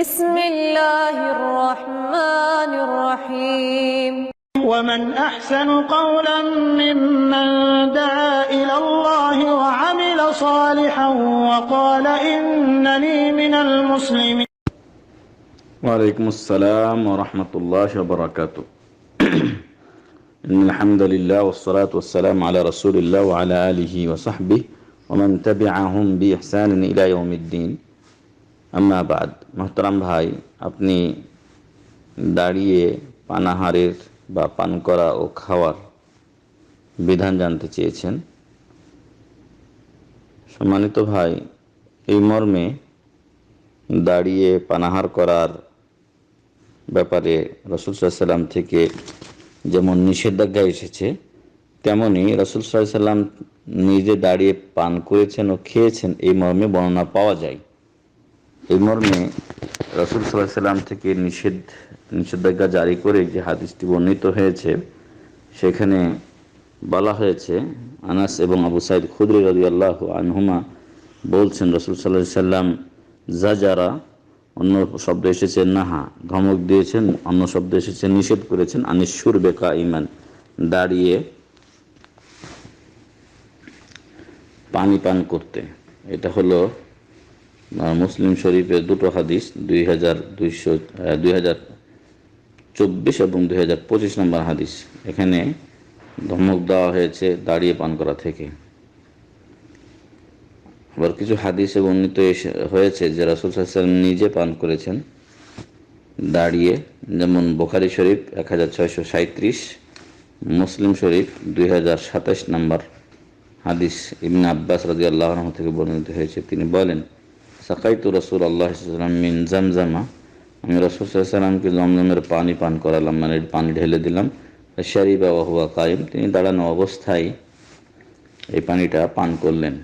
بسم الله الرحمن الرحيم. ومن أحسن قولا ممن دعا إلى الله وعمل صالحا وقال إنني من المسلمين. وعليكم السلام ورحمة الله وبركاته. إن الحمد لله والصلاة والسلام على رسول الله وعلى آله وصحبه ومن تبعهم بإحسان إلى يوم الدين. আম্মা বাদ। মোহতারাম ভাই, আপনি দাঁড়িয়ে পানাহারের বা পান করা ও খাওয়ার বিধান জানতে চেয়েছেন। সম্মানিত ভাই, এই মর্মে দাঁড়িয়ে পানাহার করার ব্যাপারে রসুল সাল্লাম থেকে যেমন নিষেধাজ্ঞা এসেছে, তেমনি রসুল সাল্লাম নিজে দাঁড়িয়ে পান করেছেন ও খেয়েছেন, এই মর্মে বর্ণনা পাওয়া যায়। এই মর্মে রসুল সাল্লাহ সাল্লাম থেকে নিষেধ, নিষেধাজ্ঞা জারি করে যে হাদিসটি বর্ণিত হয়েছে, সেখানে বলা হয়েছে, আনাস এবং আবু সাইদ খুদরি রদি আল্লাহ আনহুমা বলছেন, রসুল সাল্লাহ সাল্লাম যা যারা অন্য শব্দ এসেছে নাহা, ধমক দিয়েছেন, অন্য শব্দ এসেছে নিষেধ করেছেন, আনিসুর বেকা ইমান, দাঁড়িয়ে পানি পান করতে। এটা হলো মুসলিম শরীফের দুটো হাদিস, দুই হাজার দুইশো দুই হাজার চব্বিশ এবং দুই হাজার পঁচিশ নম্বর হাদিস। এখানে ধমক দেওয়া হয়েছে দাঁড়িয়ে পান করা থেকে। আবার কিছু হাদিসে বর্ণিত হয়েছে যে রাসুল সাল্লাম নিজে পান করেছেন দাঁড়িয়ে। যেমন বোখারি শরীফ এক হাজার ছয়শো মুসলিম শরীফ দুই হাজার সাতাশ নম্বর হাদিস। ইবনে আব্বাস রাজি আল্লাহ থেকে বর্ণিত হয়েছে। তিনি বলেন সাকাইতু রসুল আল্লাহ মিন জামজামা। আমি রসুল সাল্লামকে জমজমের পানি পান করালাম মানে পানি ঢেলে দিলাম। শারিবা ওহুয়া কায়েম তিনি দাঁড়ানো অবস্থায় এই পানিটা পান করলেন।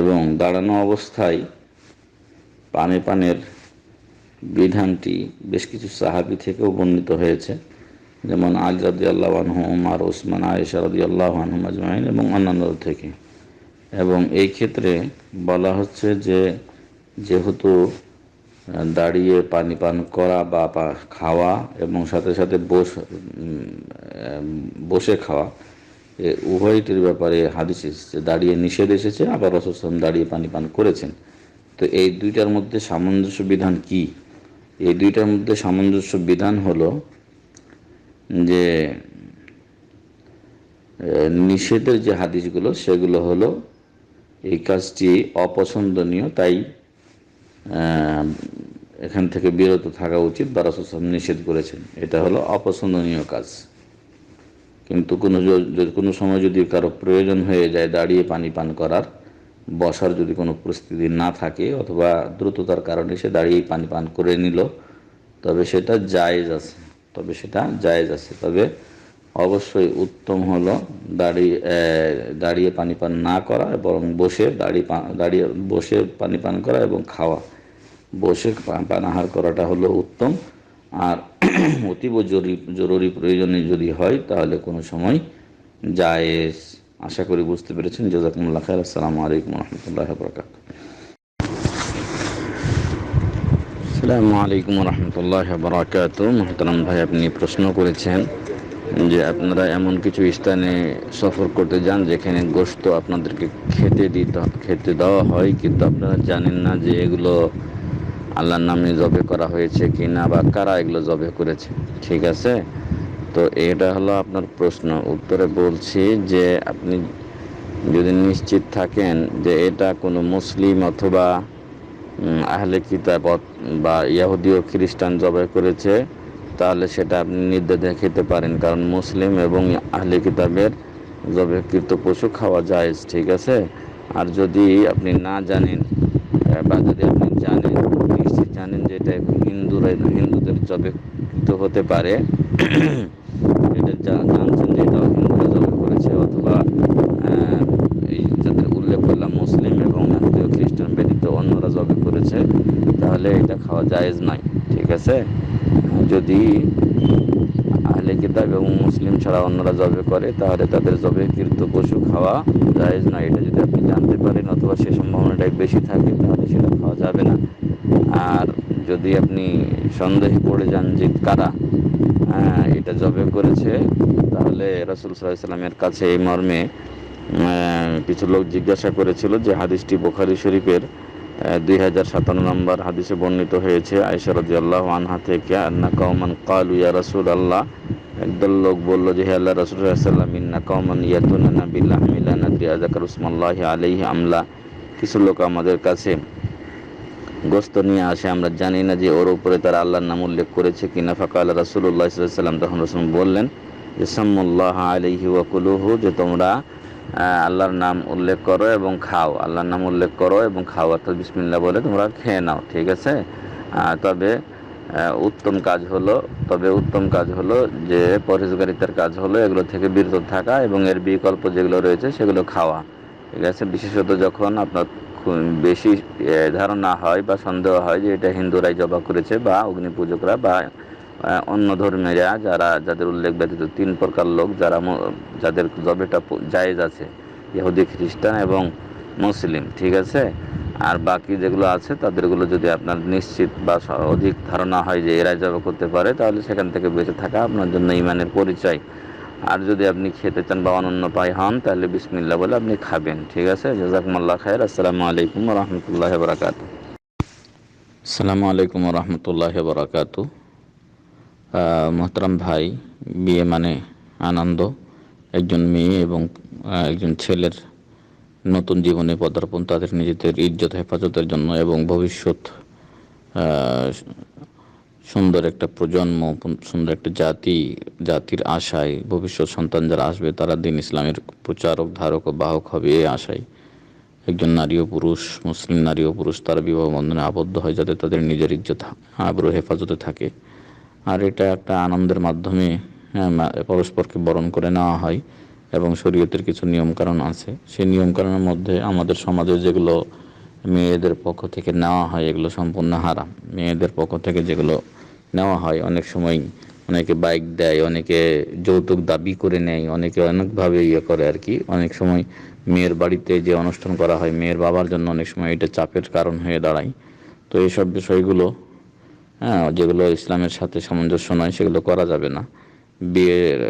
এবং দাঁড়ানো অবস্থায় পানে পানের বিধানটি বেশ কিছু সাহাবি থেকেও বর্ণিত হয়েছে। যেমন রাদি আল্লাহ আনহুম আর ওসমান আয়েশা আল্লাহ এবং অন্যান্য থেকে। এবং এই ক্ষেত্রে বলা হচ্ছে যে যেহেতু দাঁড়িয়ে পানি পান করা বা খাওয়া এবং সাথে সাথে বস বসে খাওয়া, এ উভয়টির ব্যাপারে হাদিস এসেছে। দাঁড়িয়ে নিষেধ এসেছে, আবার রসম দাঁড়িয়ে পানি পান করেছেন। তো এই দুইটার মধ্যে সামঞ্জস্য বিধান কি? এই দুইটার মধ্যে সামঞ্জস্য বিধান হলো যে নিষেধের যে হাদিসগুলো, সেগুলো হলো এই কাজটি অপছন্দনীয়, তাই এখান থেকে বিরত থাকা উচিত বা রসম নিষেধ করেছেন। এটা হলো অপছন্দনীয় কাজ। কিন্তু কোনো কোনো সময় যদি কারও প্রয়োজন হয়ে যায় দাঁড়িয়ে পানি পান করার, বসার যদি কোনো পরিস্থিতি না থাকে অথবা দ্রুততার কারণে সে দাঁড়িয়ে পানি পান করে নিল, তবে সেটা জায়েজ আছে। তবে সেটা জায়েজ আছে। তবে অবশ্যই উত্তম হলো দাঁড়িয়ে দাঁড়িয়ে পানি পান না করা এবং বসে দাঁড়িয়ে দাঁড়িয়ে বসে পানি পান করা এবং খাওয়া। বসে পানাহার করাটা হলো উত্তম। আর অতীব জরুরি জরুরি প্রয়োজনে যদি হয় তাহলে কোনো সময় জায়েজ। আশা করি বুঝতে পেরেছেন। জাজাকুমুল্লাহ খায় আসসালামু আলাইকুম রহমতুল্লাহ বরকাত আসসালামু আলাইকুম রহমতুল্লাহ বরাকাত মোহতারাম ভাই, আপনি প্রশ্ন করেছেন যে আপনারা এমন কিছু স্থানে সফর করতে যান যেখানে গোস্ত আপনাদেরকে খেতে দিতে, খেতে দেওয়া হয়, কিন্তু আপনারা জানেন না যে এগুলো আল্লাহর নামে জবে করা হয়েছে কি না বা কারা এগুলো জবে করেছে। ঠিক আছে? তো এটা হলো আপনার প্রশ্ন। উত্তরে বলছি যে আপনি যদি নিশ্চিত থাকেন যে এটা কোনো মুসলিম অথবা আহলে কিতাব বা ইয়াহুদীয় খ্রিস্টান জবে করেছে তাহলে সেটা আপনি নির্দেশে খেতে পারেন। কারণ মুসলিম এবং আহলে কিতাবের জবেকৃত পশু খাওয়া যায় ঠিক আছে? আর যদি আপনি না জানেন বা যদি আপনি জানেন, নিশ্চিত জানেন যে এটা হিন্দুরা, হিন্দুদের জবেকৃত হতে পারে, এটা জানছেন যে এটা হিন্দুরা জবে করেছে, অথবা যাদের উল্লেখ করলাম মুসলিম এবং খ্রিস্টান ব্যতীত অন্যরা জবে করেছে, তাহলে এটা খাওয়া জায়েজ নয়, ঠিক আছে? যদি আহলে কিতাব এবং মুসলিম ছাড়া অন্যরা জবে করে, তাহলে তাদের জবেকৃত পশু খাওয়া জায়েজ না এটা যদি আপনি জানতে পারেন অথবা সে সম্ভাবনাটাই বেশি থাকে, তাহলে সেটা খাওয়া যাবে না। আর যদি আপনি সন্দেহে পড়ে যান যে কারা এটা জবে করেছে, তাহলে রসুল সাল্লামের কাছে এই মর্মে কিছু লোক জিজ্ঞাসা করেছিল যে হাদিসটি বোখারি শরীফের দুই হাজার সাতান্ন নম্বর হাদিসে বর্ণিত হয়েছে আয়সারদি আল্লাহ আনহা থেকে, আন্না কৌমান ইয়া রসুল আল্লাহ একদল লোক যে, হে আল্লাহ ইন্না কৌমান ইয়াতুনা বিল্লাহ উসমাল্লাহ আলাইহি আমলা কিছু লোক আমাদের কাছে গোস্ত নিয়ে আসে, আমরা জানি না যে ওর উপরে তারা আল্লাহর নাম উল্লেখ করেছে কিনা। ফাঁকা রাসুল্লাহ সাল্লাম তখন রসুল বললেন যে, সাম্মুল্লাহ আলহি ওয়াকুলুহু যে তোমরা আল্লাহর নাম উল্লেখ করো এবং খাও। আল্লাহর নাম উল্লেখ করো এবং খাও। অর্থাৎ বিসমিল্লা বলে তোমরা খেয়ে নাও, ঠিক আছে? তবে উত্তম কাজ হলো, তবে উত্তম কাজ হলো যে, পরহেজগারিতার কাজ হলো এগুলো থেকে বিরত থাকা এবং এর বিকল্প যেগুলো রয়েছে সেগুলো খাওয়া, ঠিক আছে? বিশেষত যখন আপনার বেশি ধারণা হয় বা সন্দেহ হয় যে এটা হিন্দুরাই জবা করেছে বা অগ্নি পূজকরা বা অন্য ধর্মেরা যারা, যাদের উল্লেখ ব্যতীত তিন প্রকার লোক যারা যাদের জবেটা জায়েজ আছে, ইহুদি, খ্রিস্টান এবং মুসলিম, ঠিক আছে? আর বাকি যেগুলো আছে, তাদেরগুলো যদি আপনার নিশ্চিত বা অধিক ধারণা হয় যে এরাই জবা করতে পারে, তাহলে সেখান থেকে বেঁচে থাকা আপনার জন্য ইমানের পরিচয়। আর যদি আপনি খেতে চান বা অনন্য পাই হন, তাহলে বিসমিল্লা বলে আপনি খাবেন, ঠিক আছে? জাজাকমাল্লা খায়ের আসসালামু আলাইকুম রহমতুল্লাহ বরাকাত আসসালামু আলাইকুম রহমতুল্লাহ বরাকাত মোহতরম ভাই, বিয়ে মানে আনন্দ। একজন মেয়ে এবং একজন ছেলের নতুন জীবনে পদার্পণ, তাদের নিজেদের ইজ্জত, হেফাজতের জন্য এবং ভবিষ্যৎ সুন্দর একটা প্রজন্ম, সুন্দর একটা জাতি, জাতির আশায় ভবিষ্যৎ সন্তান যারা আসবে, তারা দিন ইসলামের প্রচারক, ধারক ও বাহক হবে এই আশায়। একজন নারী ও পুরুষ, মুসলিম নারী ও পুরুষ, তারা বিবাহ বন্ধনে আবদ্ধ হয় যাতে তাদের নিজের ইজ্জত, আগ্রহ, হেফাজতে থাকে। আর এটা একটা আনন্দের মাধ্যমে হ্যাঁ, পরস্পরকে বরণ করে নেওয়া হয় এবং শরীয়তের কিছু নিয়মকানুন আছে। সেই নিয়মকানুনের মধ্যে আমাদের সমাজে যেগুলো মেয়েদের পক্ষ থেকে নেওয়া হয় এগুলো সম্পূর্ণ হারাম। মেয়েদের পক্ষ থেকে যেগুলো নেওয়া হয় অনেক সময় অনেকে বাইক দেয় অনেকে যৌতুক দাবি করে নেয় অনেকে অনেকভাবে ইয়ে করে আর কি। অনেক সময় মেয়ের বাড়িতে যে অনুষ্ঠান করা হয় মেয়ের বাবার জন্য অনেক সময় এটা চাপের কারণ হয়ে দাঁড়ায়। তো এইসব বিষয়গুলো হ্যাঁ যেগুলো ইসলামের সাথে সামঞ্জস্য নয়, সেগুলো করা যাবে না। বিয়ের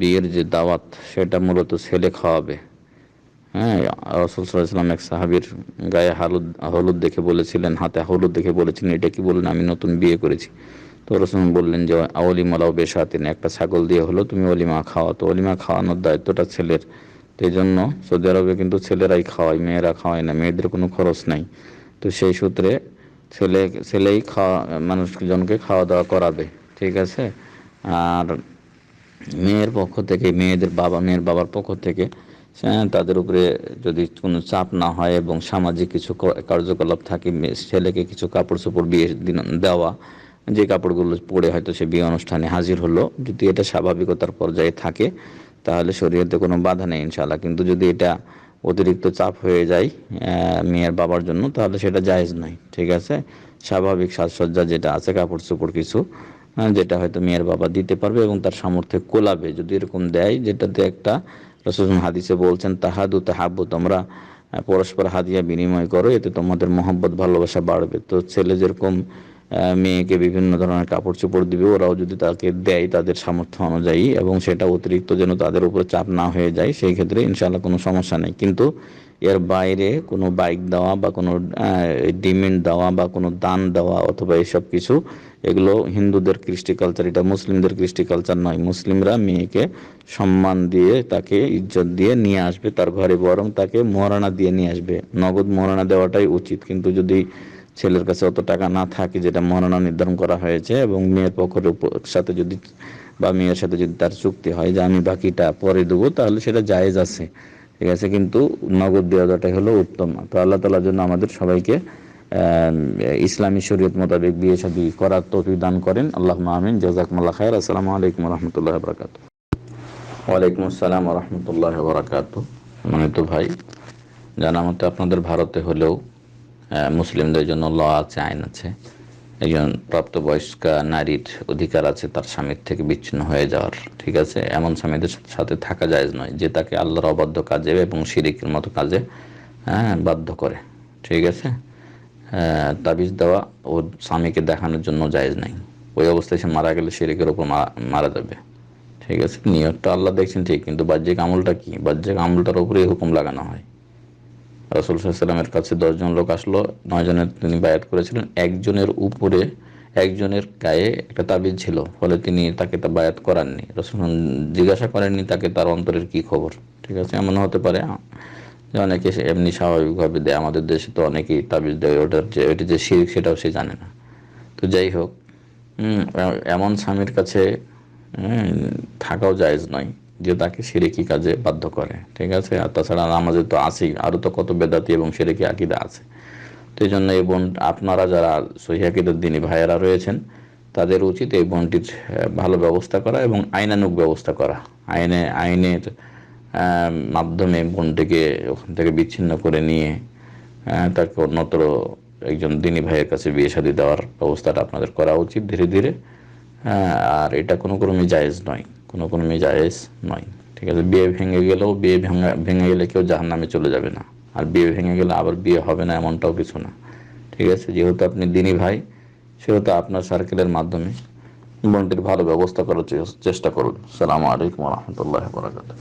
বিয়ের যে দাওয়াত, সেটা মূলত ছেলে খাওয়াবে। হ্যাঁ রসুল সাল্লাম এক সাহাবির গায়ে হলুদ হলুদ দেখে বলেছিলেন, হাতে হলুদ দেখে বলেছিলেন, এটা কি বললেন? আমি নতুন বিয়ে করেছি। তো রসুল বললেন যে অলিমালাও বেশ হাতেন একটা ছাগল দিয়ে হলো, তুমি অলিমা খাওয়া। তো অলিমা খাওয়ানোর দায়িত্বটা ছেলের। তো এই জন্য সৌদি আরবে কিন্তু ছেলেরাই খাওয়ায়, মেয়েরা খাওয়ায় না, মেয়েদের কোনো খরচ নাই। তো সেই সূত্রে ছেলে ছেলেই খাওয়া মানুষজনকে খাওয়া দাওয়া করাবে ঠিক আছে? আর মেয়ের পক্ষ থেকে মেয়েদের বাবা মেয়ের বাবার পক্ষ থেকে হ্যাঁ, তাদের উপরে যদি কোনো চাপ না হয় এবং সামাজিক কিছু কার্যকলাপ থাকে ছেলেকে কিছু কাপড় চোপড় বিয়ে দেওয়া যে কাপড়গুলো পরে হয়তো সে বিয়ে অনুষ্ঠানে হাজির হলো যদি এটা স্বাভাবিকতার পর্যায়ে থাকে তাহলে শরীয়তে কোনো বাধা নেই ইনশাল্লাহ কিন্তু যদি এটা অতিরিক্ত চাপ হয়ে যায় মেয়ের বাবার জন্য, তাহলে সেটা জায়েজ নয়, ঠিক আছে? স্বাভাবিক সাজসজ্জা যেটা আছে কাপড় চোপড় কিছু যেটা হয়তো মেয়ের বাবা দিতে পারবে এবং তার সামর্থ্যে কোলাবে। যদি এরকম দেয়, যেটাতে একটা হাদিসে বলছেন, তাহাদু তাহাব্বু তোমরা পরস্পর হাদিয়া বিনিময় করো, এতে তোমাদের মহব্বত, ভালোবাসা বাড়বে। তো ছেলে যেরকম মেয়েকে বিভিন্ন ধরনের কাপড় চোপড় দিবে। ওরাও যদি তাকে দেয় তাদের সামর্থ্য অনুযায়ী এবং সেটা অতিরিক্ত যেন তাদের উপরে চাপ না হয়ে যায়, সেই ক্ষেত্রে ইনশাল্লাহ কোনো সমস্যা নেই। কিন্তু এর বাইরে কোনো বাইক দেওয়া বা কোনো ডিমেন্ট দেওয়া বা কোনো দান দেওয়া অথবা এসব কিছু, এগুলো হিন্দুদের কৃষ্টি কালচার এটা মুসলিমদের কৃষ্টি কালচার নয়। মুসলিমরা মেয়েকে সম্মান দিয়ে তাকে ইজ্জত দিয়ে নিয়ে আসবে তার ঘরে, বরং তাকে মহারানা দিয়ে নিয়ে আসবে। নগদ মহারানা দেওয়াটাই উচিত। কিন্তু যদি ছেলের কাছে অত টাকা না থাকে যেটা মহারানা নির্ধারণ করা হয়েছে এবং মেয়ের পক্ষের সাথে যদি বা মেয়ের সাথে যদি তার চুক্তি হয় যে আমি বাকিটা পরে দেবো, তাহলে সেটা জায়েজ আছে। ঠিক আছে, কিন্তু নগদ দেওয়া দেওয়াটাই হলো উত্তম। তো আল্লাহ তালার জন্য আমাদের সবাইকে ইসলামী শরীয়ত মোতাবেক বিয়ে শাদী করার তৌফিক দান করেন। আল্লাহ আমিন। জাজাকুমুল্লাহ খায়ের আসসালামু আলাইকুম রহমতুল্লাহ বরকাত ওয়ালাইকুম আসসালাম রহমতুল্লাহ বরকাত মানে তো ভাই জানা মতে আপনাদের ভারতে হলেও মুসলিমদের জন্য ল আছে, আইন আছে। একজন প্রাপ্তবয়স্কা নারীর অধিকার আছে, তার স্বামীর থেকে বিচ্ছিন্ন হয়ে যাওয়ার, ঠিক আছে? এমন স্বামীদের সাথে থাকা যায় নয়, যে তাকে আল্লাহর অবাধ্য কাজে এবং শিরিকের মতো কাজে হ্যাঁ বাধ্য করে, ঠিক আছে? তাবিজ দেওয়া ও স্বামীকে দেখানোর জন্য জায়েজ নাই। ওই অবস্থায় সে মারা গেলে শিরিকের উপর মারা- যাবে, ঠিক আছে? নিয়তটা আল্লাহ দেখছেন ঠিক, কিন্তু বাহ্যিক আমলটা কি? বাহ্যিক আমলটার উপরেই হুকুম লাগানো হয়। রসুল সাল্লামের কাছে দশজন লোক আসলো নয় জনের তিনি বায়াত করেছিলেন, একজনের উপরে একজনের গায়ে একটা তাবিজ ছিল, ফলে তিনি তাকে তা বায়াত করাননি। রসুল জিজ্ঞাসা করেননি তাকে তার অন্তরের কি খবর, ঠিক আছে? এমন হতে পারে যে অনেকে এমনি স্বাভাবিকভাবে দেয়, আমাদের দেশে তো অনেকেই তাবিজ দেয়, ওটার যে ওটি যে শির সেটাও সে জানে না। তো যাই হোক এমন স্বামীর কাছে থাকাও জায়েজ নয়। যে তাকে সিরেকি কাজে বাধ্য করে, ঠিক আছে? আর তাছাড়া আমাদের তো আছেই, আরও তো কত বেদাতি এবং সিরেকি আকিদা আছে। তো এই জন্য এই বোন, আপনারা যারা সহিদের দিনী ভাইয়েরা রয়েছেন, তাদের উচিত এই বোনটির ভালো ব্যবস্থা করা এবং আইনানুক ব্যবস্থা করা। আইনে, আইনের মাধ্যমে বোনটিকে ওখান থেকে বিচ্ছিন্ন করে নিয়ে তাকে অন্যতর একজন দিনী ভাইয়ের কাছে বিয়ে শাদী দেওয়ার ব্যবস্থাটা আপনাদের করা উচিত ধীরে ধীরে। আর এটা কোনো ক্রমে জায়েজ নয়। কোনো ক্রমে জায়েজ নয়। ঠিক আছে? বিয়ে ভেঙে গেলেও, বিয়ে ভেঙে ভেঙে গেলে কেউ জাহান নামে চলে যাবে না। আর বিয়ে ভেঙে গেলে আবার বিয়ে হবে না এমনটাও কিছু না। ঠিক আছে? যেহেতু আপনি দিনী ভাই, সেহেতু আপনার সার্কেলের মাধ্যমে বোনটির ভালো ব্যবস্থা করার চেষ্টা করুন। সালামু আলাইকুম রহমতুল্লাহ বরাকাতুহ।